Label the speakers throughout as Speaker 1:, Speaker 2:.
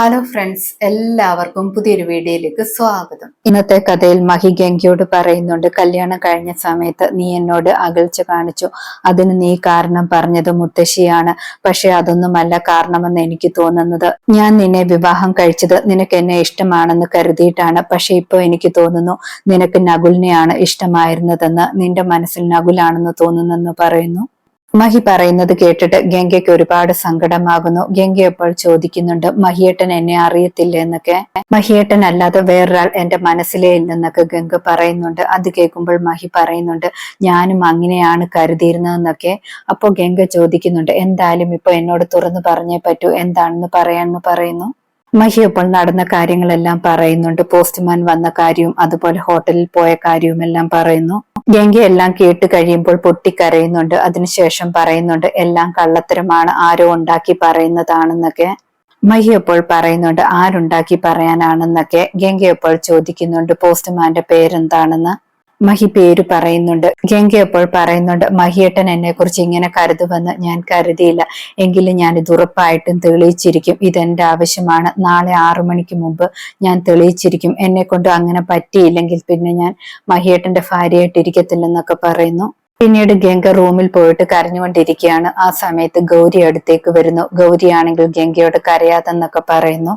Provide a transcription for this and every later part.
Speaker 1: Hello friends എല്ലാവർക്കും പുതിയൊരു വീഡിയോയിലേക്ക് സ്വാഗതം. ഇന്നത്തെ കഥയിൽ മഹി ഗംഗയോട് പറയുന്നുണ്ട് കല്യാണം കഴിഞ്ഞ സമയത്ത് നീ എന്നോട് അകൽച്ച കാണിച്ചു. അതിന് നീ കാരണം പറഞ്ഞത് മുത്തശ്ശിയാണ്. പക്ഷെ അതൊന്നുമല്ല കാരണമെന്ന് എനിക്ക് തോന്നുന്നത്. ഞാൻ നിന്നെ വിവാഹം കഴിച്ചത് നിനക്ക് എന്നെ ഇഷ്ടമാണെന്ന് കരുതിയിട്ടാണ്. പക്ഷെ ഇപ്പൊ എനിക്ക് തോന്നുന്നു നിനക്ക് നകുലിനെയാണ് ഇഷ്ടമായിരുന്നതെന്ന് നിന്റെ മനസ്സിൽ നകുലാണെന്ന് തോന്നുന്നെന്ന് പറയുന്നു. മഹി പറയുന്നത് കേട്ടിട്ട് ഗംഗയ്ക്ക് ഒരുപാട് സങ്കടമാകുന്നു. ഗംഗ അപ്പോൾ ചോദിക്കുന്നുണ്ട് മഹിയേട്ടൻ എന്നെ അറിയത്തില്ല എന്നൊക്കെ. മഹിയേട്ടൻ അല്ലാതെ വേറൊരാൾ എന്റെ മനസ്സിലേ ഇല്ലെന്നൊക്കെ ഗംഗ പറയുന്നുണ്ട്. അത് കേൾക്കുമ്പോൾ മഹി പറയുന്നുണ്ട് ഞാനും അങ്ങനെയാണ് കരുതിയിരുന്നതെന്നൊക്കെ. അപ്പോൾ ഗംഗ ചോദിക്കുന്നുണ്ട് എന്തായാലും ഇപ്പൊ എന്നോട് തുറന്നു പറഞ്ഞേ പറ്റൂ എന്താണെന്ന് പറയാമെന്ന് പറയുന്നു? മഹി അപ്പോൾ നടന്ന കാര്യങ്ങളെല്ലാം പറയുന്നുണ്ട്. പോസ്റ്റ്മാൻ വന്ന കാര്യവും അതുപോലെ ഹോട്ടലിൽ പോയ കാര്യവും എല്ലാം പറയുന്നു. ഗംഗ എല്ലാം കേട്ട് കഴിയുമ്പോൾ പൊട്ടിക്കരയുന്നുണ്ട്. അതിനുശേഷം പറയുന്നുണ്ട് എല്ലാം കള്ളത്തരമാണ്. ആരോ ഉണ്ടാക്കി പറയുന്നതാണെന്നൊക്കെ. മഹി അപ്പോൾ പറയുന്നുണ്ട് ആരുണ്ടാക്കി പറയാനാണെന്നൊക്കെ. ഗംഗ അപ്പോൾ ചോദിക്കുന്നുണ്ട് പോസ്റ്റ്മാന്റെ പേരെന്താണെന്ന്? മഹി പേര് പറയുന്നുണ്ട്. അപ്പോൾ പറയുന്നുണ്ട് മഹിയേട്ടൻ എന്നെ കുറിച്ച് ഇങ്ങനെ കരുതുമെന്ന് ഞാൻ കരുതിയില്ല. എങ്കിലും ഞാൻ ഇത് ഉറപ്പായിട്ടും തെളിയിച്ചിരിക്കും. ഇതെന്റെ ആവശ്യമാണ്. നാളെ ആറു മണിക്ക് മുമ്പ് ഞാൻ തെളിയിച്ചിരിക്കും. എന്നെ കൊണ്ട് അങ്ങനെ പറ്റിയില്ലെങ്കിൽ പിന്നെ ഞാൻ മഹിയേട്ടന്റെ ഭാര്യയായിട്ടിരിക്കത്തില്ലെന്നൊക്കെ പറയുന്നു. പിന്നീട് ഗംഗ റൂമിൽ പോയിട്ട് കരഞ്ഞുകൊണ്ടിരിക്കുകയാണ്. ആ സമയത്ത് ഗൗരി അടുത്തേക്ക് വരുന്നു. ഗൗരിയാണെങ്കിൽ ഗംഗയോട് കരയാതെന്നൊക്കെ പറയുന്നു.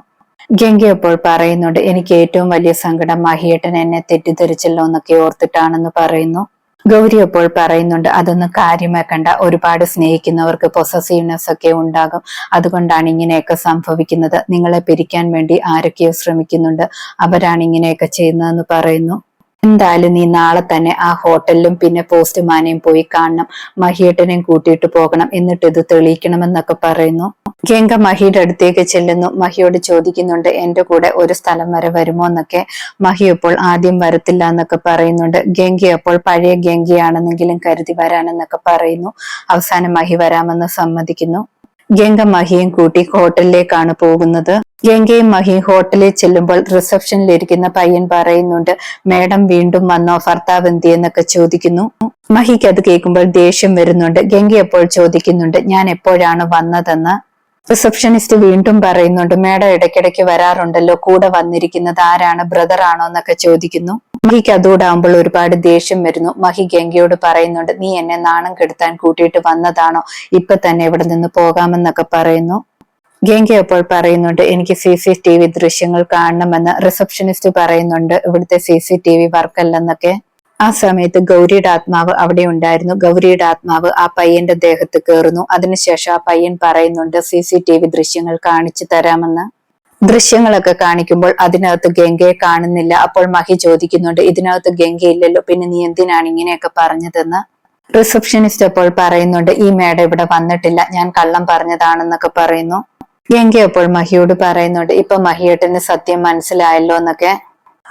Speaker 1: ഗംഗ അപ്പോൾ പറയുന്നുണ്ട് എനിക്ക് ഏറ്റവും വലിയ സങ്കടം മഹിയേട്ടൻ എന്നെ തെറ്റിദ്ധരിച്ചല്ലോ എന്നൊക്കെ ഓർത്തിട്ടാണെന്ന് പറയുന്നു. ഗൗരി അപ്പോൾ പറയുന്നുണ്ട് അതൊന്നും കാര്യമാക്കണ്ട ഒരുപാട് സ്നേഹിക്കുന്നവർക്ക് പൊസസീവ്നെസ് ഒക്കെ ഉണ്ടാകും. അതുകൊണ്ടാണ് ഇങ്ങനെയൊക്കെ സംഭവിക്കുന്നത്. നിങ്ങളെ പിരിക്കാൻ വേണ്ടി ആരൊക്കെയോ ശ്രമിക്കുന്നുണ്ട്. അവരാണ് ഇങ്ങനെയൊക്കെ ചെയ്യുന്നതെന്ന് പറയുന്നു. എന്തായാലും നീ നാളെ തന്നെ ആ ഹോട്ടലിലും പിന്നെ പോസ്റ്റ്മാനെയും പോയി കാണണം. മഹിയേട്ടനെയും കൂട്ടിയിട്ട് പോകണം. എന്നിട്ട് ഇത് തെളിയിക്കണമെന്നൊക്കെ പറയുന്നു. ഗംഗ മഹിയുടെ അടുത്തേക്ക് ചെല്ലുന്നു. മഹിയോട് ചോദിക്കുന്നുണ്ട് എന്റെ കൂടെ ഒരു സ്ഥലം വരെ വരുമോ? എന്നൊക്കെ. മഹി ഇപ്പോൾ ആദ്യം വരത്തില്ല എന്നൊക്കെ പറയുന്നുണ്ട്. ഗംഗ അപ്പോൾ പഴയ ഗംഗയാണെന്നെങ്കിലും കരുതി വരാനെന്നൊക്കെ പറയുന്നു. അവസാനം മഹി വരാമെന്ന് സമ്മതിക്കുന്നു. ഗംഗ മഹിയും കൂട്ടി ഹോട്ടലിലേക്കാണ് പോകുന്നത്. ഗംഗയും മഹി ഹോട്ടലിൽ ചെല്ലുമ്പോൾ റിസപ്ഷനിൽ ഇരിക്കുന്ന പയ്യൻ പറയുന്നുണ്ട് മേഡം വീണ്ടും വന്നോ ഭർത്താവ് എന്തി എന്നൊക്കെ ചോദിക്കുന്നു. മഹിക്ക് അത് കേൾക്കുമ്പോൾ ദേഷ്യം വരുന്നുണ്ട്. ഗംഗ എപ്പോൾ ചോദിക്കുന്നുണ്ട് ഞാൻ എപ്പോഴാണ് വന്നതെന്ന്? റിസപ്ഷനിസ്റ്റ് വീണ്ടും പറയുന്നുണ്ട് മേഡം ഇടയ്ക്കിടയ്ക്ക് വരാറുണ്ടല്ലോ കൂടെ വന്നിരിക്കുന്നത് ആരാണ് ബ്രദർ ആണോ എന്നൊക്കെ ചോദിക്കുന്നു. മഹിക്ക് അതോടാകുമ്പോൾ ഒരുപാട് ദേഷ്യം വരുന്നു. മഹി ഗംഗയോട് പറയുന്നുണ്ട് നീ എന്നെ നാണം കെടുത്താൻ കൂട്ടിയിട്ട് വന്നതാണോ? ഇപ്പൊ തന്നെ ഇവിടെ നിന്ന് പോകാമെന്നൊക്കെ പറയുന്നു. ഗംഗ അപ്പോൾ പറയുന്നുണ്ട് എനിക്ക് സി സി ടി വി ദൃശ്യങ്ങൾ കാണണമെന്ന് റിസപ്ഷനിസ്റ്റ് പറയുന്നുണ്ട് ഇവിടുത്തെ സി സി ടി വി വർക്കല്ലെന്നൊക്കെ. ആ സമയത്ത് ഗൗരിയുടെ ആത്മാവ് അവിടെ ഉണ്ടായിരുന്നു. ഗൗരിയുടെ ആത്മാവ് ആ പയ്യന്റെ ദേഹത്ത് കയറുന്നു അതിനുശേഷം ആ പയ്യൻ പറയുന്നുണ്ട് സി സി ടി വി ദൃശ്യങ്ങൾ കാണിച്ചു തരാമെന്ന്. ദൃശ്യങ്ങളൊക്കെ കാണിക്കുമ്പോൾ അതിനകത്ത് ഗംഗയെ കാണുന്നില്ല. അപ്പോൾ മഹി ചോദിക്കുന്നുണ്ട് ഇതിനകത്ത് ഗംഗയില്ലല്ലോ പിന്നെ നീ എന്തിനാണ് ഇങ്ങനെയൊക്കെ പറഞ്ഞതെന്ന്? റിസപ്ഷനിസ്റ്റ് അപ്പോൾ പറയുന്നുണ്ട് ഈ മേഡം ഇവിടെ വന്നിട്ടില്ല ഞാൻ കള്ളം പറഞ്ഞതാണെന്നൊക്കെ പറയുന്നു. ഗംഗ അപ്പോൾ മഹിയോട് പറയുന്നുണ്ട് ഇപ്പൊ മഹിയേട്ടന് സത്യം മനസ്സിലായല്ലോ എന്നൊക്കെ.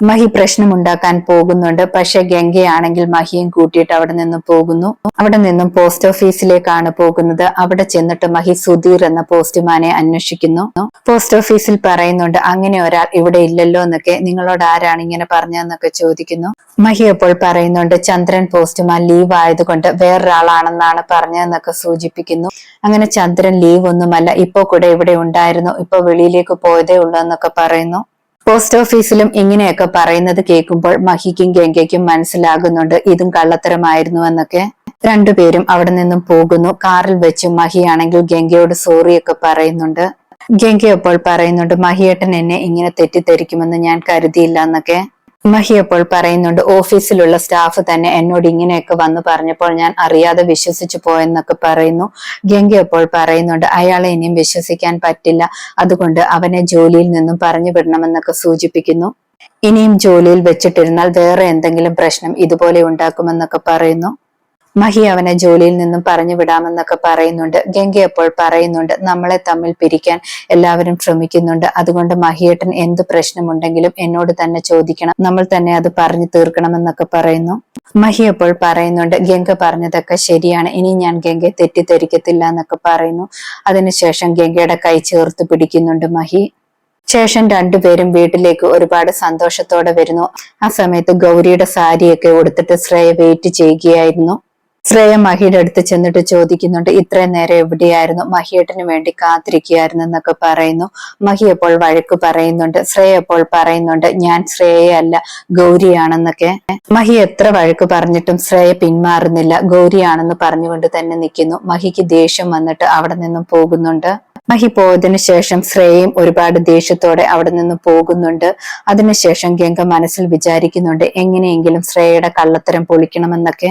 Speaker 1: മഹി പ്രശ്നമുണ്ടാക്കാൻ പോകുന്നുണ്ട്. പക്ഷെ ഗംഗയാണെങ്കിൽ മഹിയും കൂട്ടിയിട്ട് അവിടെ നിന്ന് പോകുന്നു. അവിടെ നിന്നും പോസ്റ്റ് ഓഫീസിലേക്കാണ് പോകുന്നത്. അവിടെ ചെന്നിട്ട് മഹി സുധീർ എന്ന പോസ്റ്റ്മാനെ അന്വേഷിക്കുന്നു. പോസ്റ്റ് ഓഫീസിൽ പറയുന്നുണ്ട് അങ്ങനെ ഒരാൾ ഇവിടെ ഇല്ലല്ലോ എന്നൊക്കെ. നിങ്ങളോട് ആരാണ് ഇങ്ങനെ പറഞ്ഞതെന്നൊക്കെ ചോദിക്കുന്നു. മഹി അപ്പോൾ പറയുന്നുണ്ട് ചന്ദ്രൻ പോസ്റ്റ്മാൻ ലീവ് ആയതുകൊണ്ട് വേറൊരാളാണെന്നാണ് പറഞ്ഞതെന്നൊക്കെ സൂചിപ്പിക്കുന്നു. അങ്ങനെ ചന്ദ്രൻ ലീവ് ഒന്നുമല്ല ഇപ്പോ കൂടെ ഇവിടെ ഉണ്ടായിരുന്നു. ഇപ്പൊ വെളിയിലേക്ക് പോയതേ ഉള്ളൂ എന്നൊക്കെ പറയുന്നു. പോസ്റ്റ് ഓഫീസിലും ഇങ്ങനെയൊക്കെ പറയുന്നത് കേൾക്കുമ്പോൾ മഹിക്കും ഗംഗയ്ക്കും മനസ്സിലാകുന്നുണ്ട് ഇതും കള്ളത്തരമായിരുന്നു എന്നൊക്കെ. രണ്ടുപേരും അവിടെ നിന്നും പോകുന്നു. കാറിൽ വെച്ച് മഹിയാണെങ്കിൽ ഗംഗയോട് സോറിയൊക്കെ പറയുന്നുണ്ട്. ഗംഗ അപ്പോൾ പറയുന്നുണ്ട് മഹിയേട്ടൻ എന്നെ ഇങ്ങനെ തെറ്റിദ്ധരിക്കുമെന്ന് ഞാൻ കരുതിയില്ല എന്നൊക്കെ. മഹി അപ്പോൾ പറയുന്നുണ്ട് ഓഫീസിലുള്ള സ്റ്റാഫ് തന്നെ എന്നോട് ഇങ്ങനെയൊക്കെ വന്ന് പറഞ്ഞപ്പോൾ ഞാൻ അറിയാതെ വിശ്വസിച്ചു പോയെന്നൊക്കെ പറയുന്നു. ഗംഗ അപ്പോൾ പറയുന്നുണ്ട് അയാളെ ഇനിയും വിശ്വസിക്കാൻ പറ്റില്ല അതുകൊണ്ട് അവനെ ജോലിയിൽ നിന്നും പറഞ്ഞു വിടണമെന്നൊക്കെ സൂചിപ്പിക്കുന്നു. ഇനിയും ജോലിയിൽ വെച്ചിട്ടിരുന്നാൽ വേറെ എന്തെങ്കിലും പ്രശ്നം ഇതുപോലെ ഉണ്ടാക്കുമെന്നൊക്കെ പറയുന്നു. മഹി അവനെ ജോലിയിൽ നിന്നും പറഞ്ഞു വിടാമെന്നൊക്കെ പറയുന്നുണ്ട്. ഗംഗ അപ്പോൾ പറയുന്നുണ്ട് നമ്മളെ തമ്മിൽ പിരിക്കാൻ എല്ലാവരും ശ്രമിക്കുന്നുണ്ട്. അതുകൊണ്ട് മഹിയേട്ടൻ എന്ത് പ്രശ്നമുണ്ടെങ്കിലും എന്നോട് തന്നെ ചോദിക്കണം. നമ്മൾ തന്നെ അത് പറഞ്ഞു തീർക്കണമെന്നൊക്കെ പറയുന്നു. മഹി അപ്പോൾ പറയുന്നുണ്ട് ഗംഗ പറഞ്ഞതൊക്കെ ശരിയാണ്. ഇനി ഞാൻ ഗംഗയെ തെറ്റിദ്ധരിക്കത്തില്ല എന്നൊക്കെ പറയുന്നു. അതിനുശേഷം ഗംഗയുടെ കൈ ചേർത്ത് പിടിക്കുന്നുണ്ട് മഹി. ശേഷം രണ്ടുപേരും വീട്ടിലേക്ക് ഒരുപാട് സന്തോഷത്തോടെ വരുന്നു. ആ സമയത്ത് ഗൗരിയുടെ സാരിയൊക്കെ ഉടുത്തിട്ട് ശ്രേയ വെയിറ്റ് ചെയ്യുകയായിരുന്നു. ശ്രേയ മഹിയുടെ അടുത്ത് ചെന്നിട്ട് ചോദിക്കുന്നുണ്ട് ഇത്രയും നേരം എവിടെയായിരുന്നു? മഹിയേട്ടന് വേണ്ടി കാത്തിരിക്കുകയായിരുന്നു എന്നൊക്കെ പറയുന്നു. മഹി അപ്പോൾ വഴക്ക് പറയുന്നുണ്ട് ശ്രേയ അപ്പോൾ പറയുന്നുണ്ട് ഞാൻ ശ്രേയയല്ല ഗൗരിയാണെന്നൊക്കെ. മഹി എത്ര വഴക്ക് പറഞ്ഞിട്ടും ശ്രേയ പിന്മാറുന്നില്ല ഗൗരിയാണെന്ന് പറഞ്ഞുകൊണ്ട് തന്നെ നിൽക്കുന്നു. മഹിക്ക് ദേഷ്യം വന്നിട്ട് അവിടെ നിന്നും പോകുന്നുണ്ട്. മഹി പോയതിനു ശേഷം ശ്രേയയും ഒരുപാട് ദേഷ്യത്തോടെ അവിടെ നിന്ന് പോകുന്നുണ്ട്. അതിനുശേഷം ഗംഗ മനസ്സിൽ വിചാരിക്കുന്നുണ്ട് എങ്ങനെയെങ്കിലും ശ്രേയയുടെ കള്ളത്തരം പൊളിക്കണമെന്നൊക്കെ.